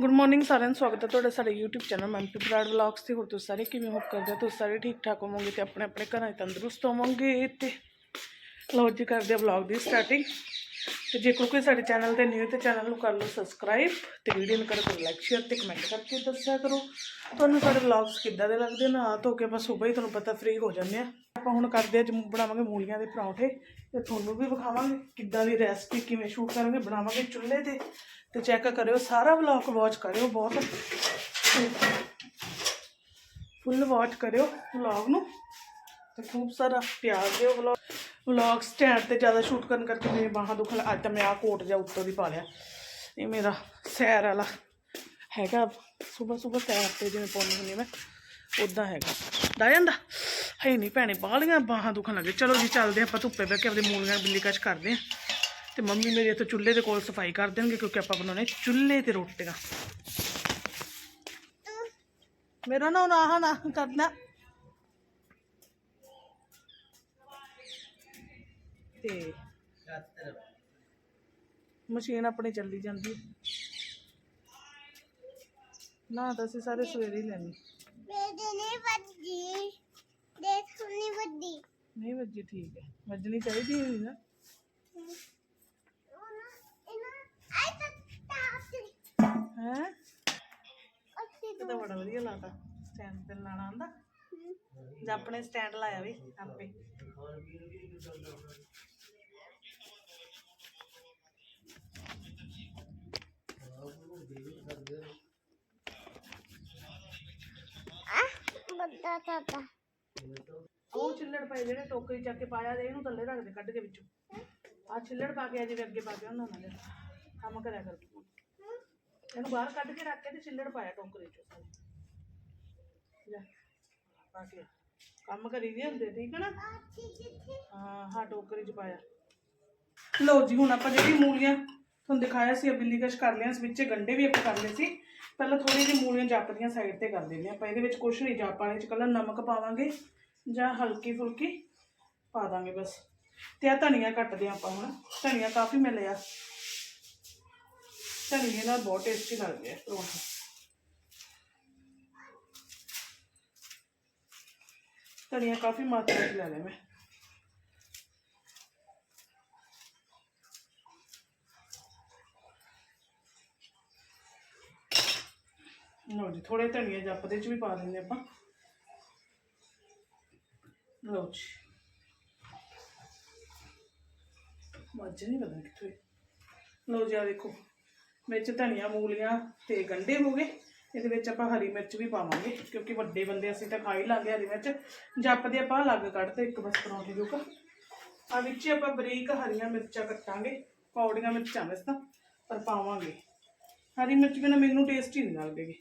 Good morning ਸਾਰਿਆਂ ਨੂੰ ਸਵਾਗਤ ਹੈ ਤੁਹਾਡਾ ਸਾਡੇ YouTube channel Manpreet Brar vlogs ਤੇ। ਹੋਰ ਤੁਸੀਂ ਸਾਰੇ ਕਿਵੇਂ ਹੋਪ ਕਰਦੇ ਹੋ? ਤੁਸੀਂ ਸਾਰੇ ਠੀਕ ਠਾਕ ਹੋਵੋਗੇ ਤੇ ਆਪਣੇ ਆਪਣੇ ਘਰਾਂ 'ਚ ਤੰਦਰੁਸਤ ਹੋਵੋਗੇ ਤੇ। ਲਓ ਜੀ, ਕਰਦੇ ਆ ਵਲੌਗ ਦੀ ਸਟਾਰਟਿੰਗ ਤੇ ਜੇ ਕੋਈ ਸਾਡੇ ਚੈਨਲ ਤੇ ਨਿਊ ਤੇ ਚੈਨਲ ਨੂੰ ਕਰ ਲਓ ਸਬਸਕ੍ਰਾਈਬ ਤੇ ਵੀਡੀਓ ਨੂੰ ਕਰੋ ਲਾਈਕ ਸ਼ੇਅਰ ਤੇ ਕਮੈਂਟ ਕਰਕੇ ਦੱਸਿਆ ਕਰੋ। ਤੁਹਾਨੂੰ ਸਾਡੇ ਵਲੌਗਸ ਕਿੱਦਾਂ ਦੇ ਲੱਗਦੇ ਨਾ? ਧੋ ਕੇ ਆਪਾਂ ਸਵੇਰ ਹੀ ਤੁਹਾਨੂੰ ਪਤਾ ਫ੍ਰੀ ਹੋ ਜਾਂਦੇ ਆ ਆਪਾਂ ਹੁਣ ਕਰਦੇ ਆ ਅੱਜ ਬਣਾਵਾਂਗੇ ਮੂਲੀਆਂ ਦੇ ਪਰੌਂਠੇ ਤੇ ਤੁਹਾਨੂੰ ਵੀ ਵਿਖਾਵਾਂਗੇ ਕਿੱਦਾਂ ਦੀ ਰੈਸਪੀ ਕਿਵੇਂ ਸ਼ੂਟ ਕਰਾਂਗੇ। ਬਣਾਵਾਂਗੇ ਚੁੱਲ੍ਹੇ ਤੇ। ਤੇ ਚੈੱਕ ਕਰਿਓ, ਸਾਰਾ ਵਲੌਗ ਵਾਚ ਕਰਿਓ ਬਹੁਤ। ਫੁੱਲ ਵਾਚ ਕਰਿਓ ਵਲੌਗ ਨੂੰ। ਤੇ ਖੂਬ ਸਾਰਾ ਪਿਆਰ ਦਿਓ ਵਲੌਗ ਵਲੌਗ ਸਟੈਂਡ ਤੇ ਜ਼ਿਆਦਾ ਸ਼ੂਟ ਕਰਨ ਕਰਕੇ ਮੇਰੇ ਬਾਹਾਂ ਦੁਖਣ, ਅੱਜ ਤਾਂ ਮੈਂ ਆ ਕੋਟ ਜਾਂ ਉੱਤੋਂ ਦੀ ਪਾ ਲਿਆ। ਇਹ ਮੇਰਾ ਸੈਰ ਵਾਲਾ ਹੈਗਾ। ਸਵੇਰ ਸਵੇਰ ਸੈਰ ਤੇ ਜਿਵੇਂ ਪਾਉਂਦੀ ਹੁੰਦੀ ਮੈਂ ਉਦਾਂ ਹੈਗਾ। ਦਾ ਜਾਂਦਾ? ਹੈ ਨਹੀਂ ਭੈਣੇ, ਬਾਹਲੀਆਂ ਬਾਹਾਂ ਦੁਖਣ ਲੱਗੇ। ਚਲੋ ਜੀ, ਚੱਲਦੇ ਆਪਾਂ ਧੁੱਪੇ ਬਹਿ ਕੇ ਆਪਣੀ ਮੂਲੀਆਂ ਬਿੱਲੀ ਕਸ਼ ਕਰਦੇ ਆ ਤੇ ਮੰਮੀ ਮੇਰੀ ਇੱਥੇ ਚੁੱਲ੍ਹੇ ਦੇ ਕੋਲ ਸਫ਼ਾਈ ਕਰ ਦੇਣਗੇ ਕਿਉਂਕਿ ਆਪਾਂ ਬਣਾਉਣੇ ਚੁੱਲ੍ਹੇ ਤੇ ਰੋਟੀਆਂ। ਮੇਰਾ ਨਾ ਨਾ ਆਹ ਨਾ ਕਰਨਾ। ਤੇ ਮਸ਼ੀਨ ਆਪਣੀ ਚੱਲੀ ਜਾਂਦੀ। ਨਾ ਤਾਂ ਅਸੀਂ ਸਾਰੇ ਸਵੇਰੇ ਹੀ ਲੈਣੀ। ਮੇਰੇ ਨਹੀਂ ਵੱਜੀ ਦੇਖ ਸੁਣੀ ਵੱਡੀ ਨਹੀਂ ਵੱਜੀ ਠੀਕ ਹੈ। ਵੱਜਣੀ ਚਾਹੀਦੀ ਹੈ ਨਾ ਇਹਨਾਂ ਆਈ ਤਾਂ ਤਾਪ ਹੈ? ਬੜਾ ਵਧੀਆ ਲੱਗਦਾ ਸਟੈਂਡ ਤੇ ਲਾਣਾ ਆਂਦਾ। ਜਾਂ ਆਪਣੇ ਸਟੈਂਡ ਲਾਇਆ ਵੀ ਆਪੇ। ਬੱਦਾ ਤਾਤਾ ਉਹ ਛਿੱਲੜ ਪਏ ਜਿਹੜੇ ਟੋਕਰੀ ਚੱਕ ਕੇ ਪਾਇਆ ਤੇ ਇਹਨੂੰ ਥੱਲੇ ਰੱਖ ਦੇ ਕੱਢ ਕੇ ਵਿੱਚੋਂ। ਆ ਛਿੱਲੜ ਪਾ ਕੇ ਆ ਜਿਵੇਂ ਅੱਗੇ ਪਾ ਕੇ ਉਹਨਾਂ ਨਾਲ ਕੰਮ ਕਰਿਆ ਕਰ। ਇਹਨੂੰ ਬਾਹਰ ਕੱਢ ਕੇ ਰੱਖ ਕੇ ਤੇ ਛਿੱਲੜ ਪਾਇਆ ਟੋਕਰੀ ਚੋਂ ਜਾ ਪਾ ਕੇ ਕੰਮ ਕਰੀ ਦੇ ਹੁੰਦੇ, ਠੀਕ ਹੈ ਨਾ? ਹਾਂ ਹਾਂ, ਟੋਕਰੀ ਚ ਪਾਇਆ। ਲਓ ਜੀ, ਹੁਣ ਆਪਾਂ ਜਿਹੜੀ ਮੂਲੀਆਂ ਤੁਹਾਨੂੰ ਦਿਖਾਇਆ ਸੀ ਬਿੱਲੀ ਕਸ਼ ਕਰ ਲਿਆ ਇਸ ਵਿੱਚ ਗੰਡੇ ਵੀ ਆਪਾਂ ਕਰ ਲਏ ਸੀ। ਪਹਿਲਾਂ ਥੋੜੀ ਜਿਹੀ ਮੂਲੀਆਂ ਜੱਪਦੀਆਂ ਸਾਈਡ ਤੇ ਕਰ ਦਿੰਦੇ ਆਪਾਂ, ਇਹਦੇ ਵਿੱਚ ਕੁਝ ਨਹੀਂ ਜਾਪਾਂ ਇਹ ਕੱਲਾ ਨਮਕ ਪਾਵਾਂਗੇ, ਜਾਂ ਹਲਕੀ ਫੁਲਕੀ ਪਾ ਦਾਂਗੇ ਬਸ। ਤੇ ਆ ਧਨੀਆ ਕੱਟਦੇ ਹਾਂ ਆਪਾਂ ਹੁਣ, ਧਨੀਆ ਕਾਫੀ ਮੈਂ ਲਿਆ। ਧਨੀਏ ਨਾਲ ਬਹੁਤ ਟੇਸਟੀ ਲੱਗਦੇ ਆ ਪਰੌਂਠੇ ਧਨੀਆ ਕਾਫੀ ਮਾਤਰਾ ਚ ਲੈ ਲਿਆ ਮੈਂ ਲਓ ਜੀ ਥੋੜੇ ਧਨੀਆ ਜੱਪ ਦੇ ਚ ਵੀ ਪਾ ਦਿੰਦੇ ਆਪਾਂ ਲਓ ਜੀ ਮੱਝ ਨਹੀਂ ਪਤਾ ਕਿੱਥੋਂ ਇਹ। ਲਓ ਜੀ ਆ ਦੇਖੋ ਵਿੱਚ ਧਨੀਆ, ਮੂਲੀਆਂ ਤੇ ਗੰਡੇ ਹੋ ਗਏ। ਇਹਦੇ ਵਿੱਚ ਆਪਾਂ ਹਰੀ ਮਿਰਚ ਵੀ ਪਾਵਾਂਗੇ, ਕਿਉਂਕਿ ਵੱਡੇ ਬੰਦੇ ਅਸੀਂ ਤਾਂ ਖਾ ਹੀ ਲਾਂਗੇ ਹਰੀ ਮਿਰਚ। ਜੱਪਦੇ ਆਪਾਂ ਅਲੱਗ ਕੱਢ ਕੱਢਦੇ ਇੱਕ ਬਸ ਪਰੌਂਠੇ ਜੋਗਾ ਆ ਵਿੱਚ ਹੀ ਆਪਾਂ ਬਰੀਕ ਹਰੀਆਂ ਮਿਰਚਾਂ ਕੱਟਾਂਗੇ ਕੌੜੀਆਂ ਮਿਰਚਾਂ ਵੈਸੇ ਤਾਂ ਪਰ ਪਾਵਾਂਗੇ। ਹਰੀ ਮਿਰਚ ਬਿਨਾਂ ਮੈਨੂੰ ਟੇਸਟ ਹੀ ਨਹੀਂ ਲੱਗਦੇਗੀ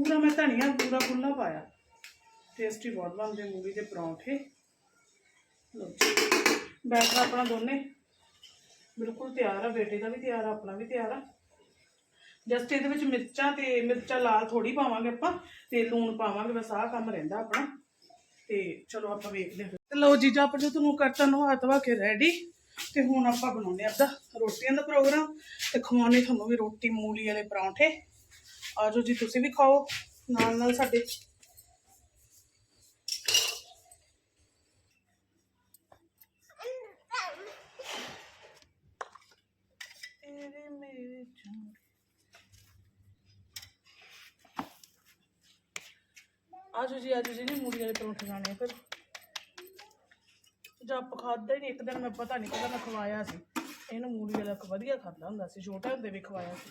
ਪੂਰਾ ਮੈਂ ਧਨੀਆ ਪੂਰਾ ਖੁੱਲਾ ਪਾਇਆ। ਟੇਸਟੀ ਬਹੁਤ ਬਣਦੇ ਮੂਲੀ ਦੇ ਪਰੌਂਠੇ। ਲਓ ਬੈਟਰ ਆਪਣਾ ਦੋਨੇ। ਬਿਲਕੁਲ ਤਿਆਰ ਆ, ਬੇਟੇ ਦਾ ਵੀ ਤਿਆਰ ਆ, ਆਪਣਾ ਵੀ ਤਿਆਰ ਆ। ਜਸਟ ਇਹਦੇ ਵਿੱਚ ਮਿਰਚਾਂ ਤੇ ਮਿਰਚਾਂ ਲਾਲ ਥੋੜੀ ਪਾਵਾਂਗੇ ਆਪਾਂ ਤੇ ਲੂਣ ਪਾਵਾਂਗੇ, ਬਸ ਆਹ ਕੰਮ ਰਹਿੰਦਾ ਆਪਣਾ। ਤੇ ਚਲੋ ਆਪਾਂ ਵੇਖਦੇ ਹਾਂ। ਤੇ ਲਓ ਜੀ ਜਦ ਜੋ ਤੁਹਾਨੂੰ ਕਰਤਾ ਨੂੰ ਹੱਥ ਵਾ ਕੇ ਰੈਡੀ ਤੇ ਹੁਣ ਆਪਾਂ ਬਣਾਉਣੇ ਆਪਦਾ ਰੋਟੀਆਂ ਦਾ ਪ੍ਰੋਗਰਾਮ ਤੇ ਖਵਾਉਣੇ ਤੁਹਾਨੂੰ ਵੀ ਰੋਟੀ ਮੂਲੀ ਵਾਲੇ ਪਰੌਂਠੇ। ਆਜੋ ਜੀ, ਤੁਸੀਂ ਵੀ ਖਾਓ, ਨਾਲ ਨਾਲ ਸਾਡੇ ਤੇਰੇ ਆਜੋ ਜੀ ਆਜੋ ਜੀ, ਨਹੀਂ ਮੂਲੀ ਵਾਲੇ ਪਰੌਂਠੇ ਖਾਣੇ ਫਿਰ। ਜੱਪ ਖਾਦਾ ਹੀ ਨਹੀਂ, ਇੱਕ ਦਿਨ ਮੈਂ ਪਤਾ ਨਹੀਂ ਕਿਹਦਾ ਮੈਂ ਖਵਾਇਆ ਸੀ। ਇਹਨੂੰ ਮੂਲੀ ਵਾਲਾ ਵਧੀਆ ਖਾਂਦਾ ਹੁੰਦਾ ਸੀ, ਛੋਟਾ ਹੁੰਦੇ ਵੀ ਖਵਾਇਆ ਸੀ।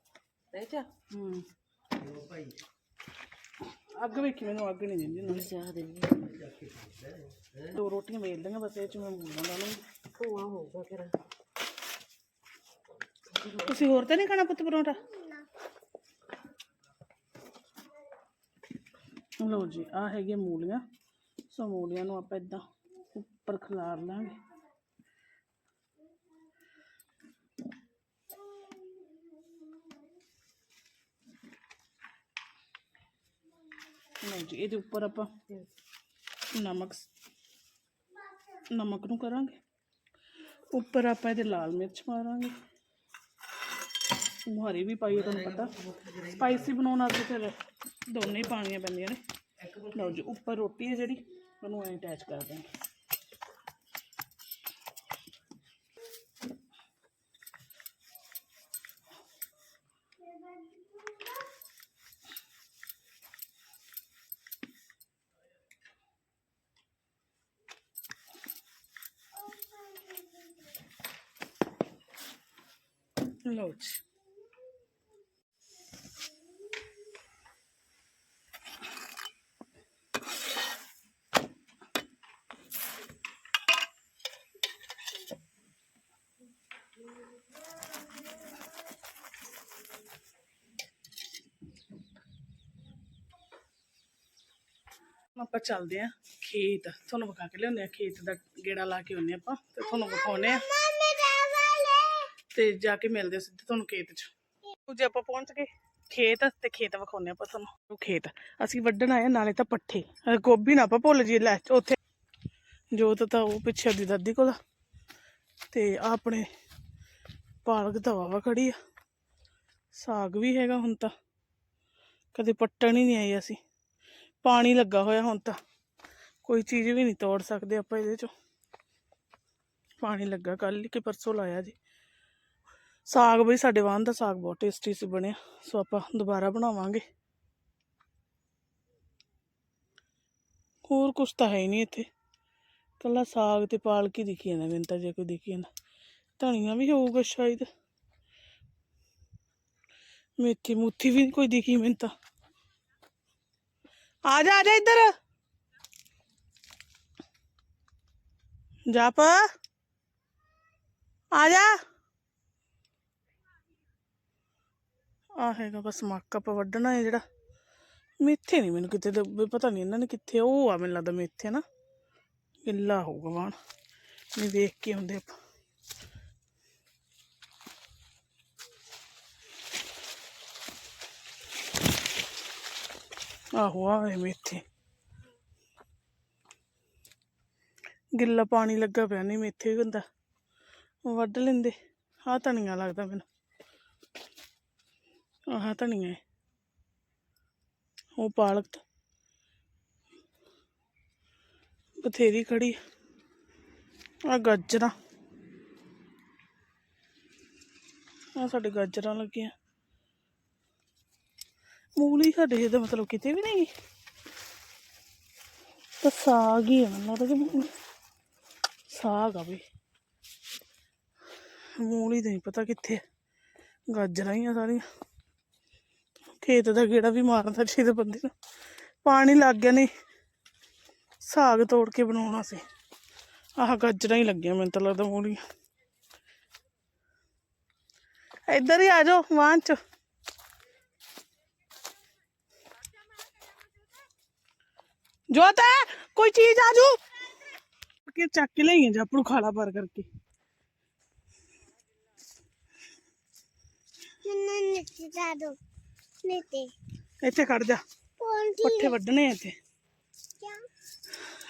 ਰਹਿ ਜਾ। ਹੂੰ। ਅੱਗ ਵੇਖੀ ਮੈਨੂੰ ਅੱਗ ਨਹੀਂ ਦਿੰਦੀ ਨਾ। ਚਾਹ ਦੇ। ਦੋ ਰੋਟੀਆਂ ਵੇਲ ਦੀਆਂ ਬਸ ਇਹ ਚ ਮੈਂ ਮੁੰਡਾ ਨੂੰ ਧੂਆ ਹੋਊਗਾ ਫਿਰ। ਤੁਸੀਂ ਹੋਰ ਤਾਂ ਨਹੀਂ ਖਾਣਾ ਪੁੱਤ ਪਰੌਂਠਾ? ਲਓ ਜੀ ਆ ਹੈਗੀਆਂ ਮੂਲੀਆਂ। ਸੋ ਮੂਲੀਆਂ ਨੂੰ ਆਪਾਂ ਇਦਾਂ ਉੱਪਰ ਖਿਲਾਰ ਲਾਂਗੇ। ਲਓ ਜੀ, ਇਹਦੇ ਉੱਪਰ ਆਪਾਂ ਨਮਕ ਨਮਕ ਨੂੰ ਕਰਾਂਗੇ। ਉੱਪਰ ਆਪਾਂ ਇਹਦੇ ਲਾਲ ਮਿਰਚ ਮਾਰਾਂਗੇ। ਮੁਹਾਰੀ ਵੀ ਪਾਈਏ ਤੁਹਾਨੂੰ ਪਤਾ। ਸਪਾਈਸੀ ਬਣਾਉਣ ਵਾਸਤੇ ਫਿਰ ਦੋਨੇ ਹੀ ਪਾਣੀਆਂ ਪੈਂਦੀਆਂ ਨੇ। ਲਓ ਜੀ, ਉੱਪਰ ਰੋਟੀ ਹੈ ਜਿਹੜੀ, ਉਹਨੂੰ ਐਂ ਅਟੈਚ ਕਰ ਦਾਂਗੇ ਲਓ ਆਪਾਂ ਚੱਲਦੇ ਆ ਖੇਤ, ਤੁਹਾਨੂੰ ਵਿਖਾ ਕੇ ਲਿਆਉਂਦੇ ਆ ਖੇਤ ਦਾ ਗੇੜਾ ਲਾ ਕੇ ਆਉਂਦੇ ਆਪਾਂ ਤੇ ਤੁਹਾਨੂੰ ਵਿਖਾਉਨੇ ਆ। ਤੇ ਜਾ ਕੇ ਮਿਲਦੇ ਸਿੱਧੇ ਤੁਹਾਨੂੰ ਖੇਤ 'ਚ। ਜੇ ਆਪਾਂ ਪਹੁੰਚ ਗਏ ਖੇਤ ਤੇ ਖੇਤ ਵਿਖਾਉਨੇ ਆਪਾਂ ਤੁਹਾਨੂੰ। ਖੇਤ ਅਸੀਂ ਵੱਢਣ ਆਏ ਆ, ਨਾਲੇ ਤਾਂ ਪੱਠੇ। ਗੋਭੀ ਨਾ ਆਪਾਂ ਭੁੱਲ ਜੀ ਲੈ ਉੱਥੇ। ਜੋਤ ਤਾਂ ਉਹ ਪਿੱਛੇ ਦੀ ਦਾਦੀ ਕੋਲ ਤੇ ਆਪਣੇ ਪਾਲਕ ਤਾਂ ਵਾਵਾ ਖੜੀ ਆ। ਸਾਗ ਵੀ ਹੈਗਾ ਹੁਣ ਤਾਂ। ਕਦੇ ਪੱਟਣ ਹੀ ਨਹੀਂ ਆਈ ਅਸੀਂ। ਪਾਣੀ ਲੱਗਾ ਹੋਇਆ ਹੁਣ ਤਾਂ। ਕੋਈ ਚੀਜ਼ ਵੀ ਨਹੀਂ ਤੋੜ ਸਕਦੇ ਆਪਾਂ ਇਹਦੇ ਚੋਂ। ਪਾਣੀ ਲੱਗਾ ਕੱਲ ਕਿ ਪਰਸੋਂ ਲਾਇਆ ਜੀ। ਸਾਗ ਬਈ, ਸਾਡੇ ਵਾਹਨ ਦਾ ਸਾਗ ਬਹੁਤ ਟੇਸਟੀ ਸੀ ਬਣਿਆ, ਸੋ ਆਪਾਂ ਦੁਬਾਰਾ ਬਣਾਵਾਂਗੇ। ਹੋਰ ਕੁਛ ਤਾਂ ਹੈ ਹੀ ਨਹੀਂ ਇੱਥੇ। ਕੱਲਾ ਸਾਗ ਤੇ ਪਾਲਕ ਹੀ ਦਿਖੀ ਜਾਂਦਾ, ਮੈਨੂੰ ਤਾਂ ਜੇ ਕੋਈ ਦਿਖੀ ਜਾਂਦਾ। ਧਨੀਆ ਵੀ ਹੋਊਗਾ ਸ਼ਾਇਦ। ਮੇਥੀ ਮੁੱਥੀ ਵੀ ਨੀ ਕੋਈ ਦਿਖੀ ਮੈਨੂੰ ਤਾਂ। ਆ ਜਾ ਆ ਜਾ ਇੱਧਰ। ਜਾਪ ਆ ਜਾ। ਆ ਹੈਗਾ ਬਸ ਮੱਕ ਆਪਾਂ ਵੱਢਣਾ ਹੈ ਜਿਹੜਾ। ਮੇਥੇ ਨਹੀਂ ਮੈਨੂੰ ਕਿਤੇ ਲੱਭੇ ਪਤਾ ਨਹੀਂ ਇਹਨਾਂ ਨੇ ਕਿੱਥੇ, ਉਹ ਆ ਮੈਨੂੰ ਲੱਗਦਾ ਮੇਥੇ ਨਾ। ਗਿੱਲਾ ਹੋਊਗਾ ਵਾਣ। ਨਹੀਂ ਵੇਖ ਕੇ ਹੁੰਦੇ ਆਪਾਂ। ਆਹੋ ਆ ਮੇਥੇ। ਗਿੱਲਾ ਪਾਣੀ ਲੱਗਾ ਪਿਆ, ਨਹੀਂ ਮੇਥੇ ਵੀ ਹੁੰਦਾ ਵੱਢ ਲੈਂਦੇ। ਆਹ ਧਨੀਆ ਲੱਗਦਾ ਮੈਨੂੰ। ਆਹ ਧਨੀਆ ਉਹ ਪਾਲਕ ਬਥੇਰੀ ਖੜੀ ਆ। ਗਾਜਰਾਂ। ਆ ਸਾਡੇ ਗਾਜਰਾਂ ਲੱਗੀਆਂ। ਮੂਲੀ ਸਾਡੇ ਇਹਦਾ ਮਤਲਬ ਕਿਤੇ ਵੀ ਨਹੀਂ ਤਾਂ ਸਾਗ ਹੀ ਹੈ ਮੈਨੂੰ ਲੱਗਦਾ ਕਿ ਮੂਲੀ। ਸਾਗ ਆ ਵੀ ਮੂਲੀ ਤਾਂ ਨਹੀਂ ਪਤਾ ਕਿੱਥੇ ਗਾਜਰਾਂ ਹੀ ਆ ਸਾਰੀਆਂ। ਖੇਤ ਦਾ ਗੇੜਾ ਵੀ ਮਾਰਦਾ ਚਾਹੀਦਾ ਬੰਦੇ ਨੂੰ। ਪਾਣੀ ਲੱਗ ਗਿਆ ਨਹੀਂ ਸਾਗ ਤੋੜ ਕੇ ਬਣਾਉਣਾ ਸੀ। ਆਹ ਗਾਜਰਾਂ ਹੀ ਲੱਗੀਆਂ ਮੈਨੂੰ ਤਾਂ ਲੱਗਦਾ ਮੂਲੀਆਂ। ਇੱਧਰ ਹੀ ਆ ਜਾਓ ਵਾਂ ਚ। ਜੋਤ, ਕੋਈ ਚੀਜ਼ ਆ ਜਾਓ ਕਿ ਚੱਕ ਕੇ ਲਈਆਂ ਜਾ ਆਪਣੂ ਖਾਲਾ ਪਰ ਕਰਕੇ। ਮੰਮਾ ਨੀਚੇ ਜਾ ਦੋ ਨੀਚੇ ਇੱਥੇ ਖੜ ਜਾ। ਪੱਠੇ ਵੱਢਣੇ ਆ ਇੱਥੇ।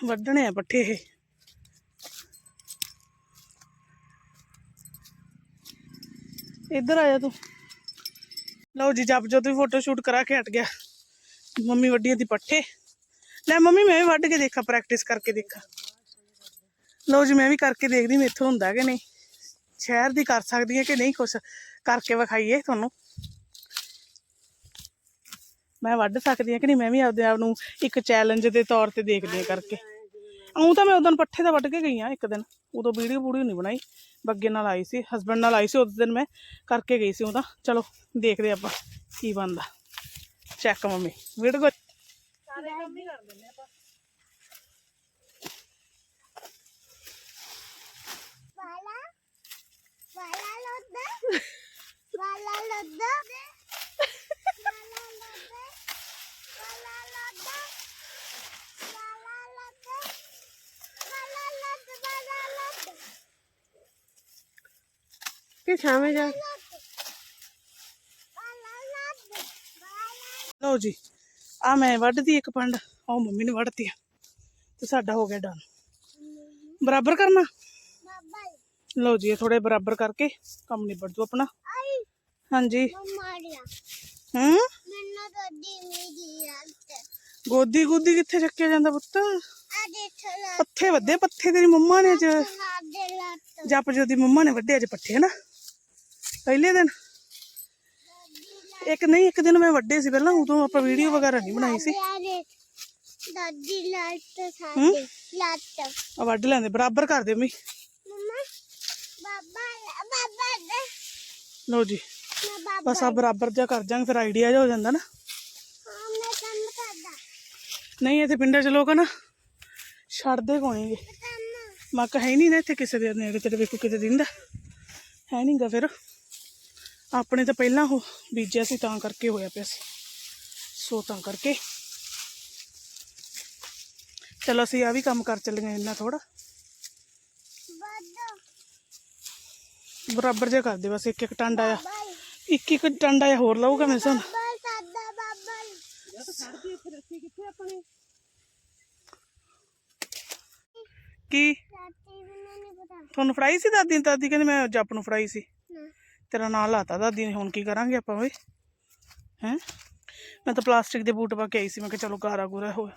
ਵੱਢਣੇ ਆ ਪੱਠੇ ਇਹ। ਇੱਧਰ ਆ ਜਾ ਤੂੰ। ਲਓ ਜੀ ਜਪ ਜੋ ਤੂੰ ਫੋਟੋ ਸ਼ੂਟ ਕਰਾ ਕੇ ਹਟ ਗਿਆ। ਮੰਮੀ ਵੱਡੀਆਂ ਦੀ ਪੱਠੇ। ਲੈ ਮੰਮੀ ਮੈਂ ਵੀ ਵੱਢ ਕੇ ਦੇਖਾਂ ਪ੍ਰੈਕਟਿਸ ਕਰਕੇ ਦੇਖਾਂ। ਲਓ ਜੀ ਮੈਂ ਵੀ ਕਰਕੇ ਦੇਖਦੀ ਮੇਥੋਂ ਹੁੰਦਾ ਕਿ ਨਹੀਂ। ਸ਼ਹਿਰ ਦੀ ਕਰ ਸਕਦੀ ਹੈ ਕਿ ਨਹੀਂ ਕੁਛ। ਕਰਕੇ ਵਿਖਾਈਏ ਤੁਹਾਨੂੰ। ਮੈਂ ਵੱਢ ਸਕਦੀ ਹਾਂ ਕਿ ਨਹੀਂ? ਮੈਂ ਵੀ ਆਪਦੇ ਆਪ ਨੂੰ ਇੱਕ ਚੈਲੰਜ ਦੇ ਤੌਰ ਤੇ ਦੇਖਦੀ ਹਾਂ ਕਰਕੇ। ਆਉਂ ਤਾਂ ਮੈਂ ਉਦੋਂ ਪੱਠੇ ਤਾਂ ਵੱਢ ਕੇ ਗਈ ਆ ਇੱਕ ਦਿਨ। ਉਦੋਂ ਵੀਡੀਓ ਵੀਡੀਓ ਨਹੀਂ ਬਣਾਈ। ਬੱਗੇ ਨਾਲ ਆਈ ਸੀ ਹਸਬੰਡ ਨਾਲ ਆਈ ਸੀ ਉਸ ਦਿਨ ਮੈਂ ਕਰਕੇ ਗਈ ਸੀ ਉਹਦਾ ਚਲੋ ਦੇਖਦੇ ਆਪਾਂ ਕੀ ਬਣਦਾ। ਚੈੱਕ ਮੰਮੀ ਵੀਡੀਓ ਸਾਰੇ ਕੰਮ ਹੀ ਕਰ ਦਿੰਦੇ ਆਪਾਂ। ਵਾਲਾ ਵਾਲਾ ਲੋਦਾ। ਵਾਲਾ ਲੋਦਾ। ਕਿ ਛਾਵੇਂ ਜਾ ਲਓ ਜੀ ਆ ਮੈਂ ਵੱਢਦੀ ਇੱਕ ਪੰਡ ਉਹ ਮੰਮੀ ਨੇ ਵੱਢਤੀ ਆ ਤੇ ਸਾਡਾ ਹੋ ਗਿਆ ਡਨ। ਬਰਾਬਰ ਕਰਨਾ? ਲਓ ਜੀ ਇਹ ਥੋੜੇ ਬਰਾਬਰ ਕਰਕੇ ਕੰਮ ਨਿਬੜ ਜੂ ਆਪਣਾ। ਹਾਂਜੀ। ਹੂੰ? ਮੈਨੂੰ ਤਾਂ ਦੀ ਮੇਰੀ ਰਾਤ ਗੋਦੀ ਗੋਦੀ ਕਿੱਥੇ ਚੱਕਿਆ ਜਾਂਦਾ ਪੁੱਤ? ਆ ਦੇਖੋ ਲਾ ਪੱਥੇ ਵੱਧੇ ਪੱਥੇ ਤੇਰੀ ਮੰਮਾ ਨੇ ਅੱਜ। ਜਪ ਜੋ ਦੀ ਮੰਮਾ ਨੇ ਵੱਡੇ ਅੱਜ ਪੱਠੇ ਨਾ ਪਹਿਲੇ ਦਿਨ। ਇੱਕ ਨਹੀਂ ਇੱਕ ਦਿਨ ਮੈਂ ਵੱਡੇ ਸੀ ਪਹਿਲਾਂ ਉਦੋਂ ਆਪਾਂ ਵੀਡੀਓ ਵਗੈਰਾ ਨਹੀਂ ਬਣਾਈ ਸੀ। ਦਾਦੀ ਲੱਤ ਸਾਡੇ ਲੱਤ ਆ ਵੱਢ ਲੈਂਦੇ ਬਰਾਬਰ ਕਰ ਦੇ ਮੰਮੀ ਮਮਾ ਬਾਬਾ ਬਾਬਾ ਦੇ। ਲਓ ਜੀ ਬਸ ਆ ਬਰਾਬਰ ਜਿਹਾ ਕਰ ਜਾਂਗੇ ਫਿਰ ਆਈਡੀਆ ਜਿਹਾ ਹੋ ਜਾਂਦਾ ਨਾ। ਹਾਂ ਮੈਂ ਕੰਮ ਕਰਦਾ। ਨਹੀਂ ਇੱਥੇ ਪਿੰਡਾਂ 'ਚ ਲੋਕ ਨਾ ਛੱਡਦੇ ਕੋਣੀਗੇ ਮੱਕ ਹੈ ਨਹੀਂ ਨਾ ਇੱਥੇ ਕਿਸੇ ਦੇ ਨੇੜੇ ਤੇਰੇ ਵੇਖੋ ਕਿਤੇ ਦਿੰਦਾ। ਹੈ ਨਹੀਂਗਾ ਫਿਰ। ਆਪਣੇ ਤਾਂ ਪਹਿਲਾਂ ਉਹ ਬੀਜਿਆ ਸੀ ਤਾਂ ਕਰਕੇ ਹੋਇਆ ਪਿਆ ਸੀ। ਸੋ ਤਾਂ ਕਰਕੇ। ਚਲੋ ਅਸੀਂ ਆ ਵੀ ਕੰਮ ਕਰ ਚੱਲੀਏ ਇੰਨਾ ਥੋੜਾ ਬਰਾਬਰ ਜਿਹਾ ਕਰ ਦੇ ਬਸ ਇੱਕ ਇੱਕ ਟਾਂਡਾ ਆ ਇੱਕ ਇੱਕ ਟਾਂਡਾ ਆ ਹੋਰ ਲਾਊਗਾ ਮੇਰੇ ਸਾਨ। ਕੀ? ਤੁਹਾਨੂੰ ਫੜਾਈ ਸੀ ਦਾਦੀ ਦਾਦੀ ਕਹਿੰਦੀ ਮੈਂ ਜੱਪ ਨੂੰ ਫੜਾਈ ਸੀ। ਤੇਰਾ ਨਾਂ ਲਾਤਾ ਦਾਦੀ ਨੇ, ਹੁਣ ਕੀ ਕਰਾਂਗੇ ਆਪਾਂ ਓਏ? ਹੈ? ਮੈਂ ਤਾਂ ਪਲਾਸਟਿਕ ਦੇ ਬੂਟ ਪਾ ਕੇ ਆਈ ਸੀ, ਮੈਂ ਕਿਹਾ ਚਲੋ ਗਾਰਾ ਗੂਰਾ ਹੋ।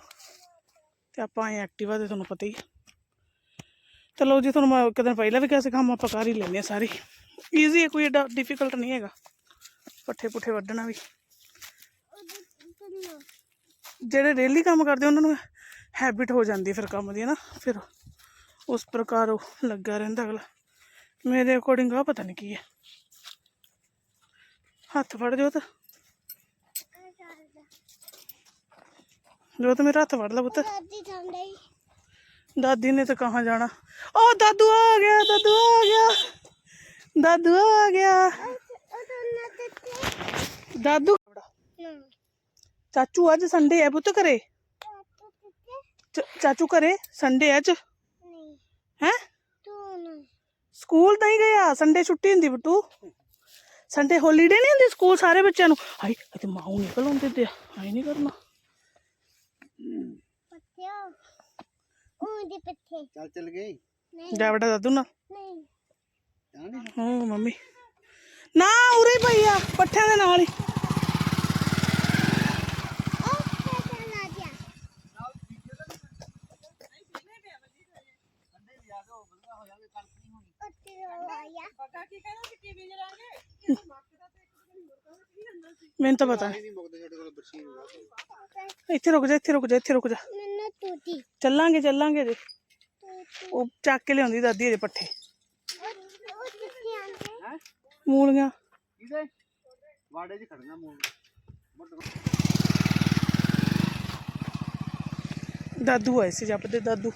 ਤੇ ਆਪਾਂ ਆਏ ਐਕਟਿਵਾ ਦੇ ਤੁਹਾਨੂੰ ਪਤਾ ਹੀ ਹੈ। ਚਲੋ ਜੀ, ਤੁਹਾਨੂੰ ਮੈਂ ਇੱਕ ਦਿਨ ਪਹਿਲਾਂ ਵੀ ਕਿਹਾ ਸੀ, ਕੰਮ ਆਪਾਂ ਕਰ ਹੀ ਲੈਂਦੇ ਆ ਸਾਰੀ। ਈਜ਼ੀ ਹੈ ਕੋਈ ਏਡਾ ਡਿਫਿਕਲਟ ਨਹੀਂ ਹੈਗਾ। ਪੱਠੇ ਪੁੱਠੇ ਵੱਢਣਾ ਵੀ। ਜਿਹੜੇ ਡੇਲੀ ਕੰਮ ਕਰਦੇ ਉਹਨਾਂ ਨੂੰ ਹੈਬਿਟ ਹੋ ਜਾਂਦੀ ਫਿਰ ਕੰਮ ਦੀ ਨਾ? ਫਿਰ ਉਸ ਪ੍ਰਕਾਰ ਉਹ ਲੱਗਾ ਰਹਿੰਦਾ ਅਗਲਾ। ਮੇਰੇ ਅਕੋਰਡਿੰਗ ਆ, ਪਤਾ ਨਹੀਂ ਕੀ ਹੈ ਹੱਥ ਫੜ ਜੋ ਤਾਂ ਆ ਸਾਦਾ ਜੋ ਤਾਂ ਮੇਰਾ ਹੱਥ ਫੜ ਲਾ ਪੁੱਤ। ਦਾਦੀ ਨੇ ਤਾਂ ਕਹਾਂ ਜਾਣਾ। ਓ ਦਾਦੂ ਆ ਗਿਆ ਦਾਦੂ ਆ ਗਿਆ। ਦਾਦੂ ਆ ਗਿਆ। ਉਹ ਦਾਦੂ ਚਾਚੂ ਅੱਜ ਸੰਡੇ ਹੈ ਪੁੱਤ ਘਰੇ। ਚਾਚੂ ਘਰੇ ਸੰਡੇ ਅੱਜ। ਨਹੀਂ। ਹੈ? ਸਕੂਲ ਤਾਂ ਹੀ ਗਿਆ ਸੰਡੇ ਛੁੱਟੀ ਹੁੰਦੀ ਬਟੂ ਸੰਡੇ ਹੌਲੀਡੇ ਨਹੀਂ ਹੁੰਦੀ ਸਕੂਲ ਸਾਰੇ ਬੱਚਿਆਂ ਨੂੰ? ਹਾਈ ਤੇ ਮਾਉ ਨਿਕਲ ਆਉਂਦੇ ਤੇ ਹਾਈ ਨਹੀਂ ਕਰਨਾ। ਪੱਤਿਓ ਉਹ ਦੇ ਪੱਤੇ ਚੱਲ ਚੱਲ ਗਈ। ਨਹੀਂ। ਜਾ ਬੇਟਾ ਦਾਦੂ ਨਾਲ। ਨਹੀਂ। ਜਾਣੀ ਹਾਂ ਮੰਮੀ। ਨਾ ਉਰੇ ਪਈ ਆ ਪੱਠਿਆਂ ਦੇ ਨਾਲ ਹੀ ਉਹ ਤੇ ਚਲਾ ਗਿਆ ਪੱਤੇ ਆਇਆ ਮੈਨੂੰ ਤਾਂ ਪਤਾ। ਨਹੀਂ ਨਹੀਂ ਮੁੱਕਦੇ ਸਾਡੇ ਕੋਲ ਬਰਸੀਨ ਵਾ ਇੱਥੇ ਰੁਕ ਜਾ ਇੱਥੇ ਰੁਕ ਜਾ ਇੱਥੇ ਰੁਕ ਜਾ। ਮੈਨੂੰ ਤੂਤੀ। ਚੱਲਾਂਗੇ ਚੱਲਾਂਗੇ ਜੇ। ਉਹ ਚੱਕ ਕੇ ਲਿਆਉਂਦੀ ਦਾਦੀ ਅਜੇ ਪੱਠੇ। ਉਹ ਉਹ ਕਿੱਥੇ ਆਂਦੇ। ਹੈ? ਮੂਲੀਆਂ। ਕਿਹਦੇ? ਵਾੜੇ 'ਚ ਖੜਨਾ ਮੂਲ। ਮੋਟਰ ਦਾਦੂ ਆਏ ਸੀ ਜੱਪਦੇ ਦਾਦੂ।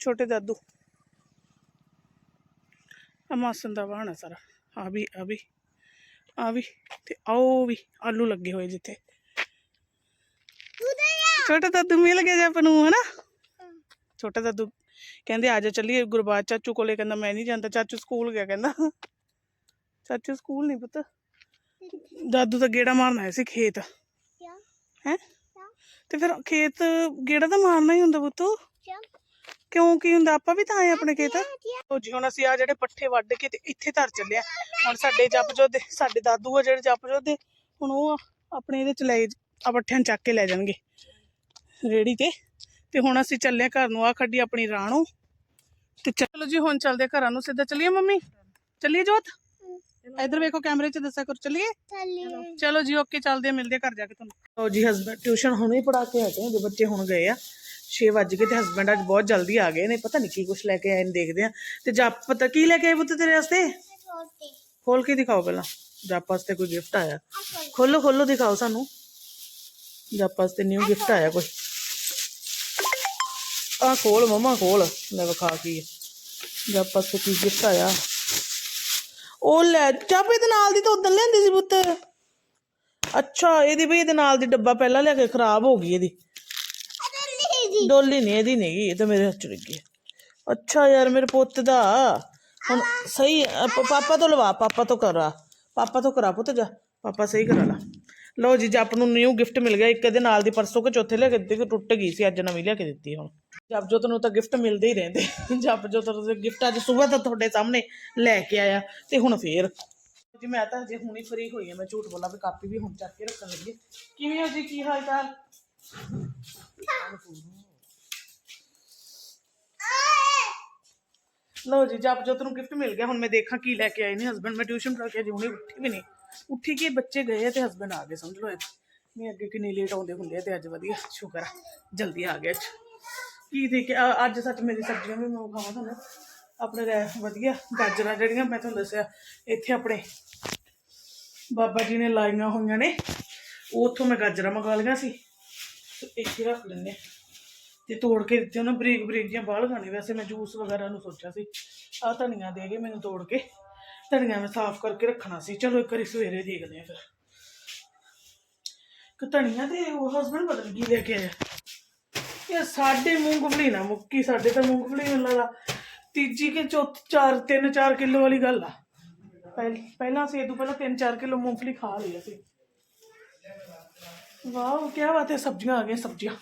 ਛੋਟੇ ਦਾਦੂ। ਅਮਾਸਨ ਦਾ ਬਹਾਨਾ ਸਾਰਾ। ਆ ਵੀ ਆ ਵੀ। ਆ ਵੀ ਤੇ ਆਓ ਵੀ ਆਲੂ ਲੱਗੇ ਹੋਏ ਜਿੱਥੇ। ਛੋਟਾ ਦਾਦੂ ਮਿਲ ਗਿਆ ਜੱਪ ਨੂੰ ਹਨਾ? ਛੋਟਾ ਦਾਦੂ ਕਹਿੰਦੇ ਆ ਜਾ ਚੱਲੀਏ ਗੁਰਬਾਜ ਚਾਚੂ ਕੋਲੇ ਕਹਿੰਦਾ ਮੈਂ ਨਹੀਂ ਜਾਂਦਾ ਚਾਚੂ ਸਕੂਲ ਗਿਆ ਕਹਿੰਦਾ। ਚਾਚੂ ਸਕੂਲ ਨਹੀਂ ਪੁੱਤ। ਦਾਦੂ ਤਾਂ ਗੇੜਾ ਮਾਰਨ ਆਇਆ ਸੀ ਖੇਤ। ਹੈ? ਤੇ ਫਿਰ ਖੇਤ ਗੇੜਾ ਤਾਂ ਮਾਰਨਾ ਹੀ ਹੁੰਦਾ ਪੁੱਤ। ਕਿਉਂ ਕੀ ਹੁੰਦਾ? ਆਪਾਂ ਵੀ ਤਾਂ ਆਏ ਆਪਣੇ ਖੇਤ। ਲਓ ਜੀ ਹੁਣ ਅਸੀਂ ਆ ਜਿਹੜੇ ਪੱਠੇ ਵੱਢ ਕੇ ਤੇ ਇੱਥੇ ਧਰ ਚੱਲੇ ਆ। ਹੁਣ ਸਾਡੇ ਜਪਜੋ ਦੇ ਸਾਡੇ ਦਾਦੂ ਆ ਜਿਹੜੇ ਜਪਜੋ ਦੇ ਹੁਣ ਉਹ ਆਪਣੇ ਇਹਦੇ ਚ ਲੈ ਆ ਪੱਠਿਆਂ ਚੱਕ ਕੇ ਲੈ ਜਾਣਗੇ। ਰੇੜੀ ਤੇ। ਤੇ ਹੁਣ ਅਸੀਂ ਚੱਲੇ ਘਰ ਨੂੰ ਆ ਖੱਡੀ ਆਪਣੀ ਰਾਣੋ। ਤੇ ਚਲੋ ਜੀ ਹੁਣ ਚੱਲਦੇ ਘਰਾਂ ਨੂੰ। ਸਿੱਧਾ ਚੱਲੀਏ ਮੰਮੀ? ਚੱਲੀਏ ਜੋਤ? ਇਧਰ ਵੇਖੋ ਕੈਮਰੇ 'ਚ ਦੱਸਿਆ ਕਰੋ। ਚੱਲੀਏ? ਚੱਲੀ ਜੀ ਓਕੇ ਚੱਲਦੇ ਆ ਮਿਲਦੇ ਘਰ ਜਾ ਕੇ ਤੁਹਾਨੂੰ। ਲਓ ਜੀ ਹਸਬੰਡ ਟਿਊਸ਼ਨ ਹੁਣੇ ਪੜਾ ਕੇ ਹਟੇ ਜੇ ਬੱਚੇ ਹੁਣ ਗਏ ਆ। 6 ਵੱਜ ਗਏ ਤੇ ਹਸਬੰਡ ਅੱਜ ਬਹੁਤ ਜਲਦੀ ਆ ਗਏ ਨੇ, ਪਤਾ ਨਹੀਂ ਕੀ ਕੁਝ ਲੈ ਕੇ ਆਏ ਨੇ, ਦੇਖਦੇ ਆ ਤੇ ਜੱਪ, ਪਤਾ ਕੀ ਲੈ ਕੇ ਆਏ ਪੁੱਤ ਤੇਰੇ ਵਾਸਤੇ? ਖੋਲ ਕੇ ਦਿਖਾਓ ਪਹਿਲਾਂ। ਜੱਪ ਵਾਸਤੇ ਕੋਈ ਗਿਫਟ ਆਇਆ? ਆ ਖੋਲ ਖੋਲੋ ਖੋਲੋ ਦਿਖਾਓ ਸਾਨੂੰ। ਜੱਪ ਵਾਸਤੇ ਨਿਊ ਗਿਫਟ ਆਇਆ ਕੋਈ? ਆ ਖੋਲ ਮਮਾ ਖੋਲ ਲੈ ਵਿਖਾ ਕੀ ਹੈ। ਵਾਸਤੇ ਕੀ ਗਿਫਟ ਆਇਆ? ਉਹ ਲੈ, ਜੱਪ ਇਹਦੇ ਨਾਲ ਦੀ ਤਾਂ ਉਦੋਂ ਲੈਂਦੀ ਸੀ ਪੁੱਤ। ਅੱਛਾ, ਇਹਦੀ ਵੀ ਇਹਦੇ ਨਾਲ ਦੀ ਡੱਬਾ ਪਹਿਲਾਂ ਲੈ ਕੇ ਖਰਾਬ ਹੋ ਗਈ ਇਹਦੀ। ਅਦਲੀ ਜੀ ਡੋਲੀ ਨਹੀਂ ਇਹਦੀ ਨਹੀਂ ਇਹ ਤਾਂ ਮੇਰੇ ਹੱਥ ਚ ਲੱਗੀ ਹੈ। ਅੱਛਾ ਯਾਰ ਮੇਰੇ ਪੁੱਤ ਦਾ ਹੁਣ ਸਹੀ ਅ, ਪ- ਪਾਪਾ ਤੋਂ ਲਵਾ ਪਾਪਾ ਤੋਂ ਕਰਾ ਪਾਪਾ ਤੋਂ ਕਰਾ ਪੁੱਤ ਜਾ ਪਾਪਾ ਸਹੀ ਕਰਾ ਲਾ ਲਓ ਜੀ ਜੱਪ ਨੂੰ ਨਿਊ ਗਿਫਟ ਮਿਲ ਗਿਆ ਇੱਕ ਇਹਦੇ ਨਾਲ ਦੀ ਪਰਸੋਂ ਕਿ ਚੌਥੇ ਲਿਆ ਕੇ ਦਿੱਤੀ ਕਿ ਟੁੱਟ ਗਈ ਸੀ ਅੱਜ ਨਵੀਂ ਲਿਆ ਕੇ ਦਿੱਤੀ ਹੁਣ ਜਪ ਜੋਤ ਨੂੰ ਤਾਂ ਗਿਫਟ ਮਿਲਦੇ ਹੀ ਰਹਿੰਦੇ ਜਪ ਜੋਤ ਨੂੰ ਗਿਫਟ ਅੱਜ ਸਵੇਰ ਤਾਂ ਤੁਹਾਡੇ ਸਾਹਮਣੇ ਲੈ ਕੇ ਆਇਆ ਤੇ ਹੁਣ ਫੇਰ ਜੀ ਮੈਂ ਤਾਂ ਹਜੇ ਹੁਣੀ ਫਰੀ ਹੋਈ ਹਾਂ ਮੈਂ ਝੂਠ ਬੋਲਾਂ ਵੀ ਕਾਪੀ ਵੀ ਹੁਣ ਚੱਕ ਕੇ ਰੱਖਣ ਲੱਗੀ ਕਿਵੇਂ ਹੋ ਜੀ ਕੀ ਹਾਲ ਚਾਲ ਲਓ ਜੀ ਜਪ ਜੋਤ ਨੂੰ ਗਿਫਟ ਮਿਲ ਗਿਆ, ਹੁਣ ਮੈਂ ਦੇਖਾਂ ਕੀ ਲੈ ਕੇ ਆਏ ਨੇ ਹਸਬੰਡ ਮੈਂ ਟਿਊਸ਼ਨ ਪੜ੍ਹਾ ਕੇ ਅਜੇ ਹੁਣੇ ਉੱਠੀ ਵੀ ਨਹੀਂ। ਉੱਠੀ ਕਿ, ਬੱਚੇ ਗਏ ਆ ਤੇ ਹਸਬੰਡ ਆ ਗਏ, ਸਮਝ ਲਓ ਇਹ। ਨਹੀਂ, ਅੱਗੇ ਕਿੰਨੀ ਲੇਟ ਆਉਂਦੇ ਹੁੰਦੇ ਆ ਤੇ ਅੱਜ ਵਧੀਆ, ਸ਼ੁਕਰ ਆ। ਜਲਦੀ ਆ ਗਏ ਅੱਜ। ਕੀ ਦੇ ਕੇ ਅੱਜ ਸੱਚ ਮੇਰੀ ਸਬਜ਼ੀਆਂ ਵੀ ਮੈਂ ਖਾਵਾਂ ਤੁਹਾਨੂੰ। ਆਪਣੇ ਰਹਿ, ਵਧੀਆ, ਗਾਜਰਾਂ ਜਿਹੜੀਆਂ ਮੈਂ ਤੁਹਾਨੂੰ ਦੱਸਿਆ, ਇੱਥੇ ਆਪਣੇ ਬਾਬਾ ਜੀ ਨੇ ਲਾਈਆਂ ਹੋਈਆਂ ਨੇ। ਉਹ ਉੱਥੋਂ ਮੈਂ ਗਾਜਰਾਂ ਮੰਗਵਾ ਲਈਆਂ ਸੀ। ਤੇ ਇੱਥੇ ਰੱਖ ਲੈਂਦੇ ਤੇ ਤੋੜ ਕੇ ਦਿੱਤੇ, ਉਹਨਾਂ ਬਰੀਕ ਬਰੀਕ ਜਿਹੀਆਂ ਬਾਲ ਖਾਣੇ ਵੈਸੇ ਮੈਂ ਜੂਸ ਵਗੈਰਾ ਨੂੰ ਸੋਚਿਆ ਸੀ ਆ ਧਨੀਆ ਦੇ ਗਏ ਮੈਨੂੰ ਤੋੜ ਕੇ, ਧਨੀਆ ਮੈਂ ਸਾਫ਼ ਕਰਕੇ ਰੱਖਣਾ ਸੀ। ਚਲੋ ਇੱਕ ਵਾਰੀ ਸਵੇਰੇ ਦੇਖਦੇ ਆ ਫਿਰ। ਕਿ ਧਨੀਆ ਤੇ ਉਹ ਹਸਬੰਡ ਬਦਲ ਗਈ ਲੈ ਕੇ ਆਇਆ। ਇਹ ਸਾਡੇ ਮੂੰਗਫਲੀ ਨਾ ਮੁੱਕੀ, ਸਾਡੇ ਤਾਂ ਮੂੰਗਫਲੀ ਮੈਨੂੰ ਲੱਗਦਾ ਤੀਜੀ ਕਿ ਚੌਥ, ਚਾਰ, ਤਿੰਨ, ਚਾਰ ਕਿਲੋ ਵਾਲੀ ਗੱਲ ਆ। ਪਹਿ- ਪਹਿਲਾਂ ਅਸੀਂ ਤੋਂ ਪਹਿਲਾਂ 3-4 ਕਿਲੋ ਮੂੰਗਫਲੀ ਖਾ ਲਈ ਅਸੀਂ। ਵਾਹ ਕੀ ਬਾਤ ਹੈ, ਸਬਜ਼ੀਆਂ ਆ ਗਈਆਂ, ਸਬਜ਼ੀਆਂ।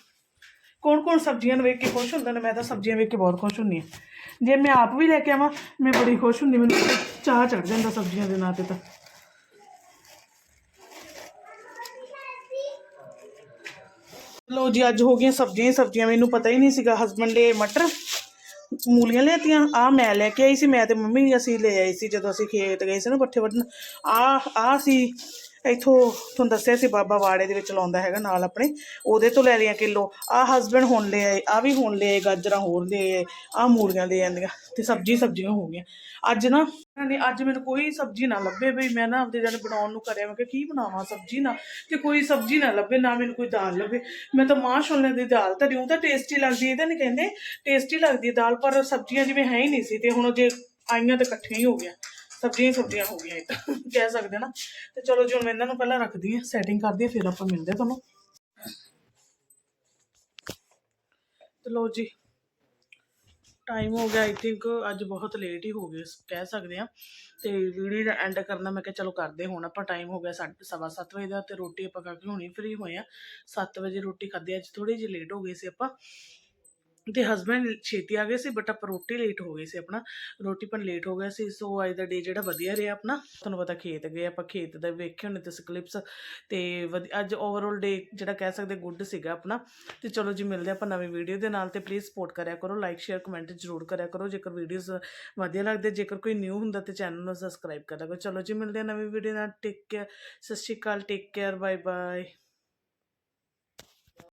ਕੌਣ ਕੌਣ ਸਬਜ਼ੀਆਂ ਨੂੰ ਵੇਖ ਕੇ ਖੁਸ਼ ਹੁੰਦਾ ਨੇ ਮੈਂ ਤਾਂ ਸਬਜ਼ੀਆਂ ਵੇਖ ਕੇ ਬਹੁਤ ਖੁਸ਼ ਹੁੰਦੀ ਹਾਂ ਜੇ ਮੈਂ ਆਪ ਵੀ ਲੈ ਕੇ ਆਵਾਂ ਮੈਂ ਬੜੀ ਖੁਸ਼ ਹੁੰਦੀ ਮੈਨੂੰ ਤਾਂ ਚਾਹ ਚੜ ਜਾਂਦਾ ਸਬਜ਼ੀਆਂ ਦੇ ਨਾਂ ਤੇ ਤਾਂ ਲੋ ਜੀ ਅੱਜ ਹੋ ਗਈਆਂ ਸਬਜ਼ੀਆਂ ਹੀ ਸਬਜ਼ੀਆਂ ਮੈਨੂੰ ਪਤਾ ਹੀ ਨਹੀਂ ਸੀਗਾ ਹਸਬੰਡ ਨੇ ਮਟਰ ਮੂਲੀਆਂ ਲਿਆਤੀਆਂ ਆ ਮੈਂ ਲੈ ਕੇ ਆਈ ਸੀ ਮੈਂ ਤੇ ਮੰਮੀ ਅਸੀਂ ਲੈ ਆਏ ਸੀ ਜਦੋਂ ਅਸੀਂ ਖੇਤ ਗਏ ਸੀ ਨਾ ਪੱਠੇ ਵੱਢਣ ਆ ਆ ਸੀ ਇਥੋਂ ਤੁਹਾਨੂੰ ਦੱਸਿਆ ਸੀ ਬਾਬਾ ਵਾੜੇ ਦੇ ਵਿੱਚ ਲਾਉਂਦਾ ਹੈਗਾ ਨਾਲ ਆਪਣੇ, ਉਹਦੇ ਤੋਂ ਲੈ ਲਿਆ ਕਿਲੋ। ਆ ਹਸਬੰਡ ਹੁਣ ਲੈ ਆਏ ਆ ਵੀ ਹੁਣ ਲੈ ਆਏ ਗਾਜਰਾਂ ਹੋਰ ਲੈ ਆਏ ਆ ਮੂਲੀਆਂ ਲੈ ਜਾਂਦੀਆਂ ਤੇ ਸਬਜ਼ੀ ਸਬਜ਼ੀਆਂ ਹੋ ਗਈਆਂ। ਅੱਜ ਨਾ ਨਹੀਂ ਅੱਜ ਮੈਨੂੰ ਕੋਈ ਸਬਜ਼ੀ ਨਾ ਲੱਭੇ ਬਈ ਮੈਂ ਨਾ ਆਪਦੇ ਜਨ ਬਣਾਉਣ ਨੂੰ ਕਰਿਆ ਮੈਂ ਕਿ ਕੀ ਬਣਾਵਾਂ ਸਬਜ਼ੀ ਨਾ? ਤੇ ਕੋਈ ਸਬਜ਼ੀ ਨਾ ਲੱਭੇ, ਨਾ ਮੈਨੂੰ ਕੋਈ ਦਾਲ ਲੱਭੇ। ਮੈਂ ਤਾਂ ਮਾਂ ਛੋਲੇ ਦੀ ਦਾਲ ਧਰੀ ਉਹ ਤਾਂ ਟੇਸਟੀ ਲੱਗਦੀ ਹੈ ਤਾਂ ਨਹੀਂ ਕਹਿੰਦੇ ਟੇਸਟੀ ਲੱਗਦੀ ਦਾਲ, ਪਰ ਸਬਜ਼ੀਆਂ ਜਿਵੇਂ ਹੈ ਹੀ ਨਹੀਂ ਸੀ ਤੇ ਹੁਣ ਜੇ ਆਈਆਂ ਤਾਂ ਇਕੱਠੀਆਂ ਹੀ ਹੋ ਗਿਆ ਸਬਜ਼ੀਆਂ ਹੀ ਸਬਜ਼ੀਆਂ ਹੋ ਗਈਆਂ ਇਹ ਤਾਂ ਕਹਿ ਸਕਦੇ ਨਾ। ਤੇ ਚਲੋ ਜੀ, ਹੁਣ ਮੈਂ ਇਹਨਾਂ ਨੂੰ ਪਹਿਲਾਂ ਰੱਖਦੀ ਹਾਂ ਸੈਟਿੰਗ ਕਰਦੀ ਹਾਂ, ਫਿਰ ਆਪਾਂ ਮਿਲਦੇ ਤੁਹਾਨੂੰ। ਤੇ ਲੋ ਜੀ ਟਾਈਮ ਹੋ ਗਿਆ ਆਈ ਥਿੰਕ ਅੱਜ ਬਹੁਤ ਲੇਟ ਹੀ ਹੋ ਗਏ, ਕਹਿ ਸਕਦੇ ਆ ਤੇ ਵੀਡੀਓ ਦਾ ਐਂਡ ਕਰਨਾ, ਮੈਂ ਕਿਹਾ ਚਲੋ ਕਰਦੇ ਹੁਣ ਆਪਾਂ ਟਾਈਮ ਹੋ ਗਿਆ ਸਾਢੇ, ਸਵਾ ਸੱਤ ਵਜੇ ਦਾ, ਤੇ ਰੋਟੀ ਆਪਾਂ ਖਾ ਕੇ ਹੁਣੀ ਫ੍ਰੀ ਹੋਏ ਆ 7 ਵਜੇ ਰੋਟੀ ਖਾਧੀ, ਅੱਜ ਥੋੜੀ ਜਿਹੀ ਲੇਟ ਹੋ ਗਏ ਸੀ ਆਪਾਂ। ਤੇ ਹਸਬੰਡ ਛੇਤੀ ਆ ਗਏ ਸੀ ਬਟ ਆਪਾਂ ਰੋਟੀ ਲੇਟ ਹੋ ਗਈ ਸੀ ਆਪਣਾ। ਰੋਟੀ ਪਰ ਲੇਟ ਹੋ ਗਿਆ ਸੀ ਸੋ ਅੱਜ ਦਾ ਡੇ ਜਿਹੜਾ ਵਧੀਆ ਰਿਹਾ ਆਪਣਾ। ਤੁਹਾਨੂੰ ਪਤਾ ਖੇਤ ਗਏ, ਆਪਾਂ ਖੇਤ ਦਾ ਵੇਖੇ ਹੋਣੇ ਤੁਸੀਂ ਕਲਿੱਪਸ ਤੇ ਵਧੀ- ਅੱਜ ਓਵਰਆਲ ਡੇ ਜਿਹੜਾ ਕਹਿ ਸਕਦੇ ਗੁੱਡ ਸੀਗਾ ਆਪਣਾ। ਤੇ ਚਲੋ ਜੀ, ਮਿਲਦੇ ਆਪਾਂ ਨਵੀਂ ਵੀਡੀਓ ਦੇ ਨਾਲ ਤੇ ਪਲੀਜ਼ ਸਪੋਰਟ ਕਰਿਆ ਕਰੋ ਲਾਈਕ ਸ਼ੇਅਰ ਕਮੈਂਟ ਜ਼ਰੂਰ ਕਰਿਆ ਕਰੋ। ਜੇਕਰ ਵੀਡੀਓਜ਼ ਵਧੀਆ ਲੱਗਦੇ, ਜੇਕਰ ਕੋਈ ਨਿਊ ਹੁੰਦਾ ਤੇ ਚੈਨਲ ਨੂੰ ਸਬਸਕ੍ਰਾਈਬ ਕਰ ਕਰੋ। ਚਲੋ ਜੀ, ਮਿਲਦੇ ਆ ਨਵੀਂ ਵੀਡੀਓ ਨਾਲ। ਟੇਕ ਕੇਅਰ ਸਤਿ ਸ਼੍ਰੀ ਅਕਾਲ ਟੇਕ ਕੇਅਰ ਬਾਏ ਬਾਏ